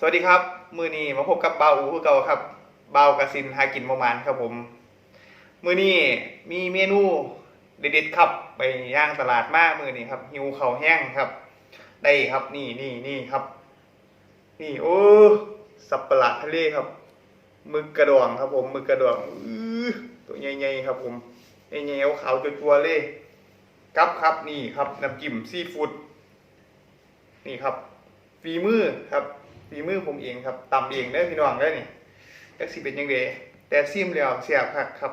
สวัสดีครับ มือนี้มาพบกับเบาอูคือเก่าครับ เบากระสินหากินประมาณครับผม มือนี้มีเมนูเด็ดๆครับไปย่างตลาดมากมือนี้ครับหิวเข่าแห้งครับ ได้ครับนี่นี่นี่ครับ นี่โอ้สับปะรดทะเลครับมึกกระดองครับผมมึกกระดองอือตัวใหญ่ๆครับผมใหญ่ๆขาวๆจัวๆเลยกับครับนี่ครับน้ำจิ้มซีฟู้ดนี่ครับฝีมือครับ ฝีมือผมเองครับตำเองได้พี่น้องได้นี่จักสิเป็นยังไงแต่ซิมแล้วเสียบผักครับ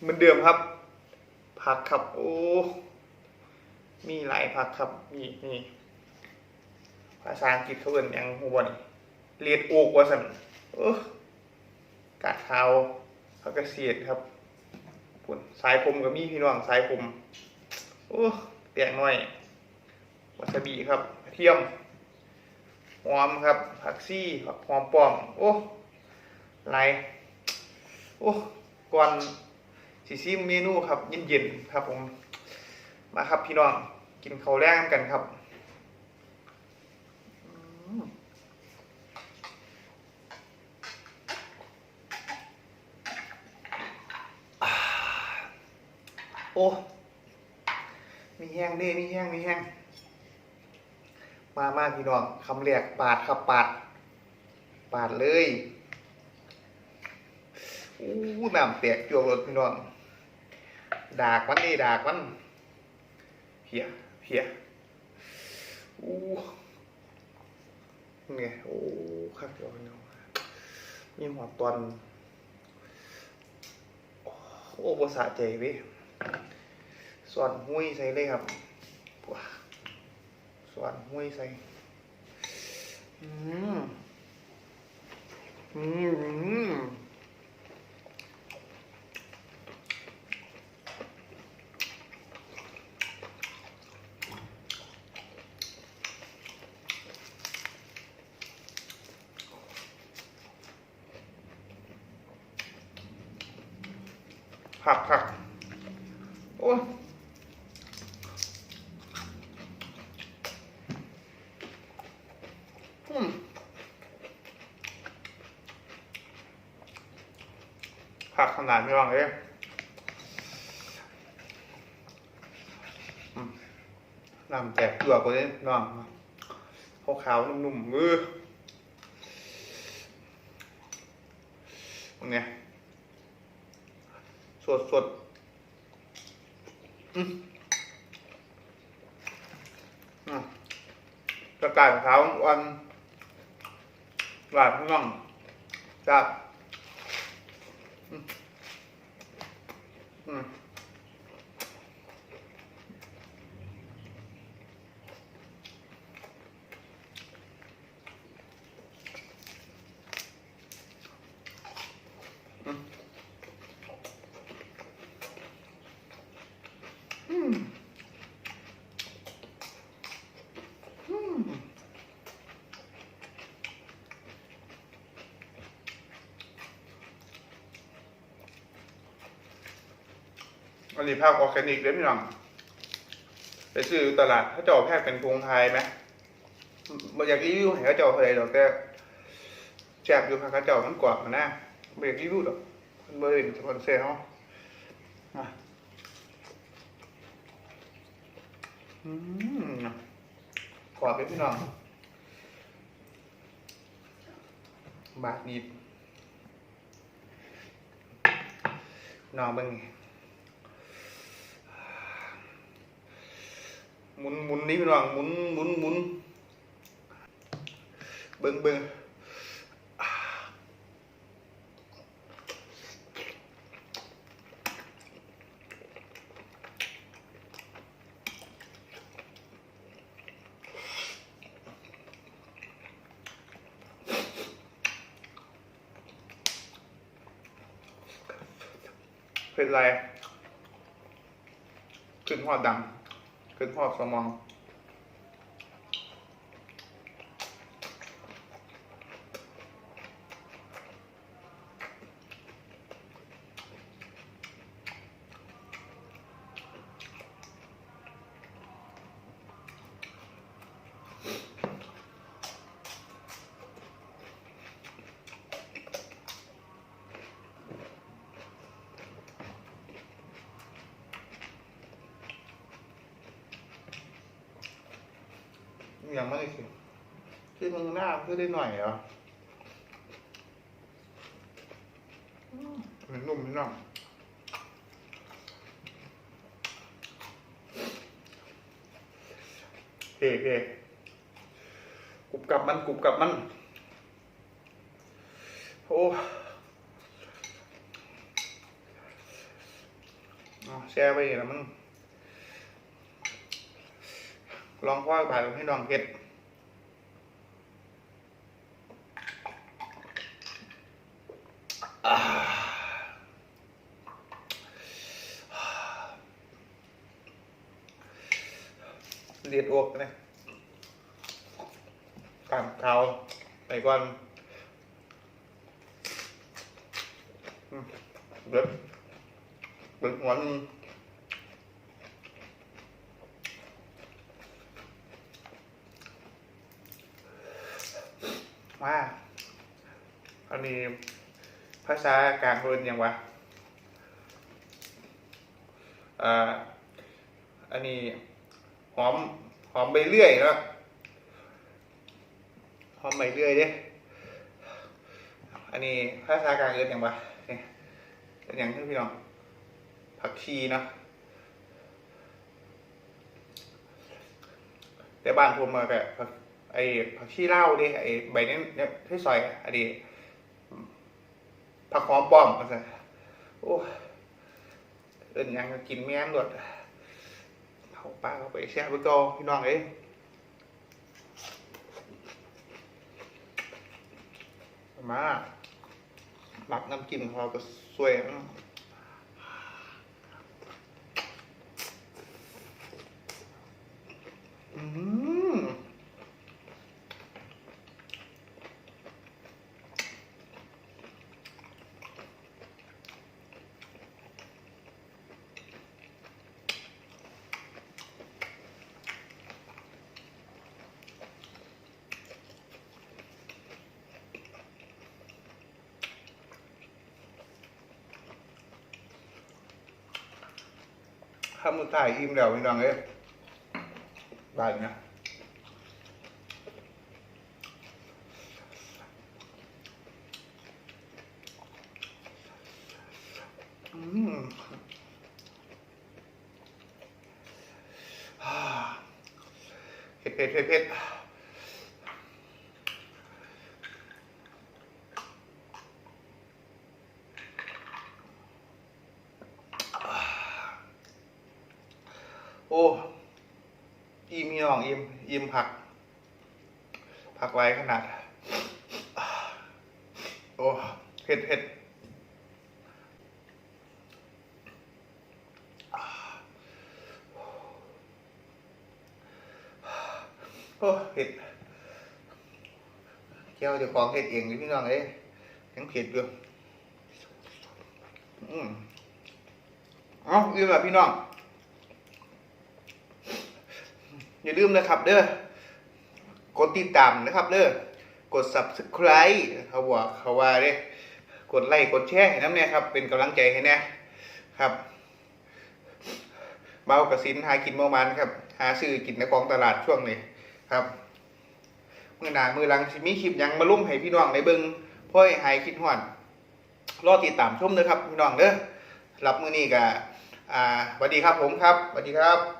เหมือนเดิมครับ ผักครับโอ้มีหลายผักครับนี่นี่ภาษาอังกฤษเขาเอ่นยังหัวนี่เลียดโอกว่าสันโอ้กาดขาวผักกระเสียดครับปุ่นสายผมก็มีพี่น้องสายผมโอ้แตกหน่อยวาซาบิครับเทียม หอมครับ ผักซี่ผักหอมปอม โอ้ไรโอ้ก่อนสิซิมเมนูครับ เย็นๆครับผม มาครับพี่น้องกินข้าวแรงกันครับโอ้ มีแห้งเด้มีแห้ง มีแห้ง มามาพี่น้องคำแรกปาดครับปาด ปาดเลยอู้น้ำแตกจวกรถพี่น้องดากมันนี่ดากมันเพียเพียอู้เนี่ยโอ้คักเดียวพี่น้องมีหัวตอนโอ้ภาษาใจเว้ยส่วนหุ้ยใส่เลยครับว้า ส่วนห้วยใส่อืมอืมอืมผักผักโอ้ยอื ผักขนาดไม่วางเอืมน้ำแตกเกลือกเลยน้องขาวๆนุ่มๆมือไงนี้สดสดอืมอืมกระต่ายขาววันหวานข้างจับอืม อื อันนี้ภาพออร์แกนิกเลยพี่น้อง ไปซื้อตลาดเขาเจาะแพกเป็นพวงไทยไหมอยากรีวิวให้เขาเจาอะไรหรอกแต่แจกอยู่พาเขาเจามันกว่ามันนะบ่อยากรีวิวหรอกมันเบ่เป็นสปอนเซอร์เขาอืมกรอบเลยพี่น้อง บาทนิดน้องเบิ่ง หมุนหมุนนี่พี่น้องหมุนหมุนหมุนเบิ่งเบิ่งเป็นไรขึ้นหอดดั งขึ้นห ยังไม่ได้กินคือมึงหน้าคือได้หน่อยเหรอมันนุ่มนิดหน่อยเฮ้เฮ้กรุบกับมันกรุบกับมัน โอ้แช่ไปแล้วมัน ลองว่าผ่านให้น้องเพชรเลียดอวกนะตามเขาไปก่อนเบิดเบิดหัวนึง ว่าอันนี้ภาษากลางเพิ่นยังวะอ่าอันนี้หอมหอมใบเลื่อยเนาะหอมใบเลื่อยเด้อันนี้ภาษากลางเอินยังวะนี่เป็นหยังที่พี่น้องผักชีเนาะแต่บ้านผมมาแบบ ไอ้ผักชีเล่าดิไอ้ใบนี้เนี่ยที่ซอยอะอันนี้ผักหอมป้อมมาซะโอ้เอินยังกินแม่นหมดเขาป้าเขาไปแช่ไปก่อพี่น้องเอ้ยมาหมักน้ำจิ้มเขาก็สวยนะอืม ข้ามือถ่ายอิ่มแล้วพี่น้องเอ้ยบานนะอืมอ่าเผ็ดเผ็ดเผ็ดเผ็ด อ้อิ่มพี่น้องอิ่มอิ่มผัก ผักไว้ขนาด โอ้เผ็ดเผ็ดโอ้เผ็ดเจ้าจะของเผ็ดเองพี่น้องเอ้ยยังเผ็ดอยู่อืมเอาอีกแล้วพี่น้อง อย่าลืมนะครับเด้อกดติดตามนะครับเด้อกด subscribe เขาบอกเขาว่าเด้กดไลค์กดแชร์ให้น้ำเนี่ยครับ เป็นกำลังใจให้แน่ครับเบากระสินหากินเมื่อวานครับ หาซื้อกินในกองตลาดช่วงนี้ครับมือหนามือหลังสิมีคลิปยังมาลุ่มให้พี่น้องในเบิงพ่อให้หายคิดหอนรอติดตามชมเด้อครับพี่น้องเด้อรับมือนี้กับอ่าสวัสดีครับผมครับสวัสดีครับ